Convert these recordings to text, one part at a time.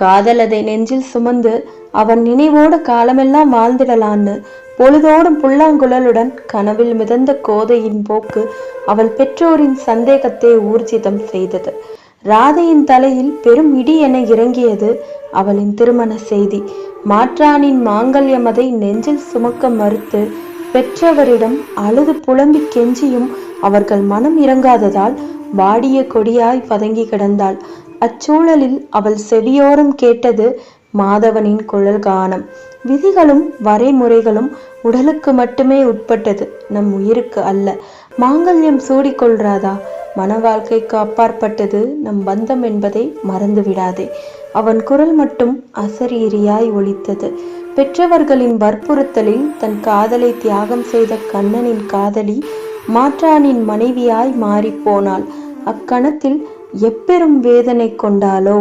காதல் அதை நெஞ்சில் சுமந்து அவன் நினைவோட காலமெல்லாம் வாழ்ந்திடலான்னு பொழுதோடும் புல்லாங்குழலுடன் கனவில் மிதந்த கோதையின் போக்கு அவள் பெற்றோரின் சந்தேகத்தை ஊர்ஜிதம் செய்தது. ராதையின் தலையில் பெரும் இடி என இறங்கியது அவளின் திருமண செய்தி. மாற்றானின் மாங்கல்யமதை நெஞ்சில் சுமக்க மறுத்து பெற்றவரிடம் அழுது புலம்பி கெஞ்சியும் அவர்கள் மனம் இறங்காததால் வாடிய கொடியாய் பதங்கி கிடந்தாள். அச்சூழலில் அவள் செவியோரம் கேட்டது மாதவனின் குழல் கானம் விதிகளும் வரைமுறைகளும் உடலுக்கு மட்டுமே உட்பட்டது. நம் உயிருக்கு அல்ல. மாங்கல்யம் சூடிக்கொள்றாதா மன வாழ்க்கைக்கு அப்பாற்பட்டது நம் பந்தம் என்பதை மறந்து விடாதே அவன் குரல் மட்டும் அசரீரியாய் ஒலித்தது. பெற்றவர்களின் வற்புறுத்தலில் தன் காதலை தியாகம் செய்த கண்ணனின் காதலி மாற்றானின் மனைவியாய் மாறிப்போனாள் அக்கணத்தில் எப்பெரும் வேதனை கொண்டாலோ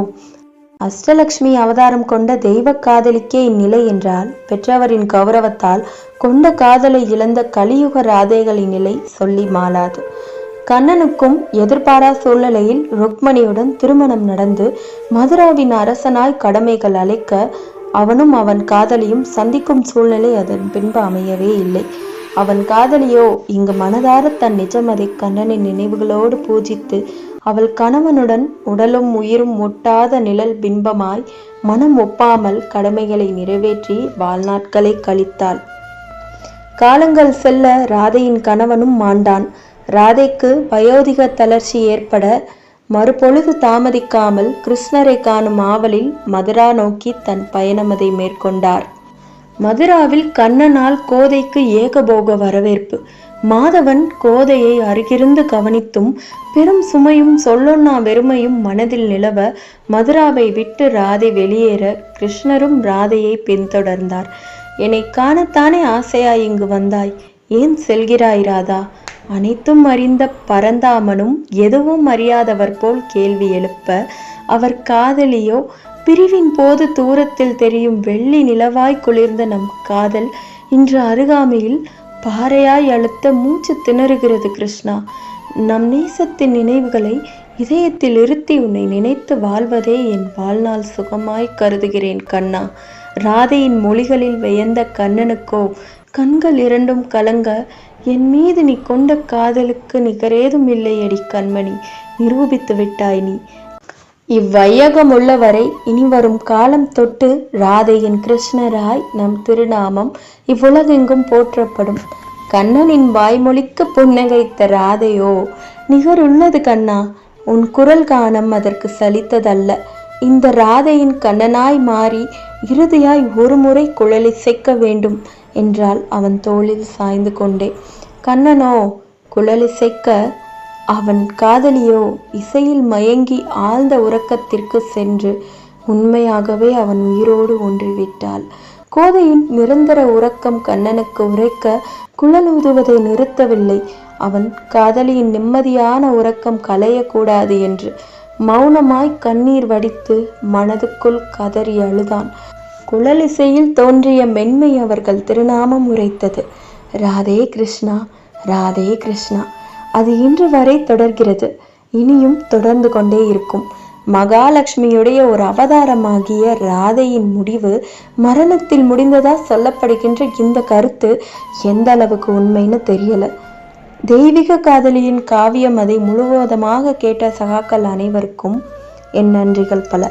அஷ்டலக்ஷ்மி அவதாரம் கொண்ட தெய்வ காதலிக்கே இந்நிலை என்றால் பெற்றவரின் கௌரவத்தால் கொண்ட காதலை இழந்த கலியுக ராதைகளின் நிலை சொல்லி மாளாது. கண்ணனுக்கும் எதிர்பாரா சூழ்நிலையில் ருக்மணியுடன் திருமணம் நடந்து மதுராவின் அரசனாய் கடமைகள் அழைக்க அவனும் அவன் காதலியும் சந்திக்கும் சூழ்நிலை அதன் பின்பு அமையவே இல்லை. அவன் காதலியோ இங்கு மனதார தன் நிஜமதை கண்ணனின் நினைவுகளோடு பூஜித்து அவள் கணவனுடன் உடலும் உயிரும் ஒட்டாத நிழல் பிம்பமாய் மனம் ஒப்பாமல் கடமைகளை நிறைவேற்றி வாழ்நாட்களை கழித்தாள். காலங்கள் செல்ல ராதையின் கணவனும் மாண்டான். ராதைக்கு வயோதிக தளர்ச்சி ஏற்பட மறுபொழுது தாமதிக்காமல் கிருஷ்ணரை காணும் ஆவலில் மதுரா நோக்கி தன் பயணமதை மேற்கொண்டார். மதுராவில் கண்ணனால் கோதைக்கு ஏகபோக வரவேற்பு. மாதவன் கோதையை அருகிருந்து கவனித்தும் பெரும் சுமையும் சொல்லொன்னா வெறுமையும் மனதில் நிலவ மதுராவை விட்டு ராதை வெளியேற கிருஷ்ணரும் ராதையை பின்தொடர்ந்தார். என்னை காணத்தானே ஆசையாய் இங்கு வந்தாய்? ஏன் செல்கிறாய் ராதா? அனைத்தும் அறிந்த பரந்தாமனும் எதுவும் அறியாதவர் போல் கேள்வி எழுப்ப அவர் காதலியோ? பிரிவின் போது தூரத்தில் தெரியும் வெள்ளி நிலவாய் குளிர்ந்த நம் காதல். இன்று அருகாமையில் பாறையாய் அழுத்த மூச்சு திணறுகிறது கிருஷ்ணா. நம் நேசத்தின் நினைவுகளை இதயத்தில் இருத்தி உன்னை நினைத்து வாழ்வதே என் வாழ்நாள் சுகமாய் கருதுகிறேன் கண்ணா. ராதையின் மொழிகளில் வியந்த கண்ணனுக்கோ கண்கள் இரண்டும் கலங்க என் மீது நீ கொண்ட காதலுக்கு நிகரேதும் இல்லையடி கண்மணி. நிரூபித்து விட்டாய் நீ. இவ்வையகம் உள்ளவரை இனி வரும் காலம் தொட்டு ராதையின் கிருஷ்ணராய் நம் திருநாமம் இவ்வுலகெங்கும் போற்றப்படும். கண்ணனின் வாய்மொழிக்கு புன்னகைத்த ராதையோ நிகருள்ளது கண்ணா உன் குரல் கானம் அதற்கு சலித்ததல்ல. இந்த ராதையின் கண்ணனாய் மாறி இறுதியாய் ஒருமுறை குழலிசைக்க வேண்டும் என்றால் அவன் தோளில் சாய்ந்து கொண்டே. கண்ணனோ குழலிசைக்க அவன் காதலியோ இசையில் மயங்கி ஆழ்ந்த உறக்கத்திற்கு சென்று உண்மையாகவே அவன் உயிரோடு ஒன்றிவிட்டாள். கோதையின் நிரந்தர உறக்கம் கண்ணனுக்கு உரைக்க குழல் ஊதுவதை நிறுத்தவில்லை. அவன் காதலியின் நிம்மதியான உறக்கம் கலையக்கூடாது என்று மௌனமாய் கண்ணீர் வடித்து மனதுக்குள் கதறி அழுதான். குழலிசையில் தோன்றிய மென்மை அவர்கள் திருநாமம் உரைத்தது. ராதே கிருஷ்ணா ராதே கிருஷ்ணா அது இன்று வரை தொடர்கிறது. இனியும் தொடர்ந்து கொண்டே இருக்கும். மகாலட்சுமியுடைய ஒரு அவதாரமாகிய ராதையின் முடிவு மரணத்தில் முடிந்ததா சொல்லப்படுகின்ற இந்த கருத்து எந்த அளவுக்கு உண்மைன்னு தெரியல. தெய்வீக காதலியின் காவியம் அதை முழுவதமாக கேட்ட சகாக்கள் அனைவருக்கும் என் நன்றிகள் பல.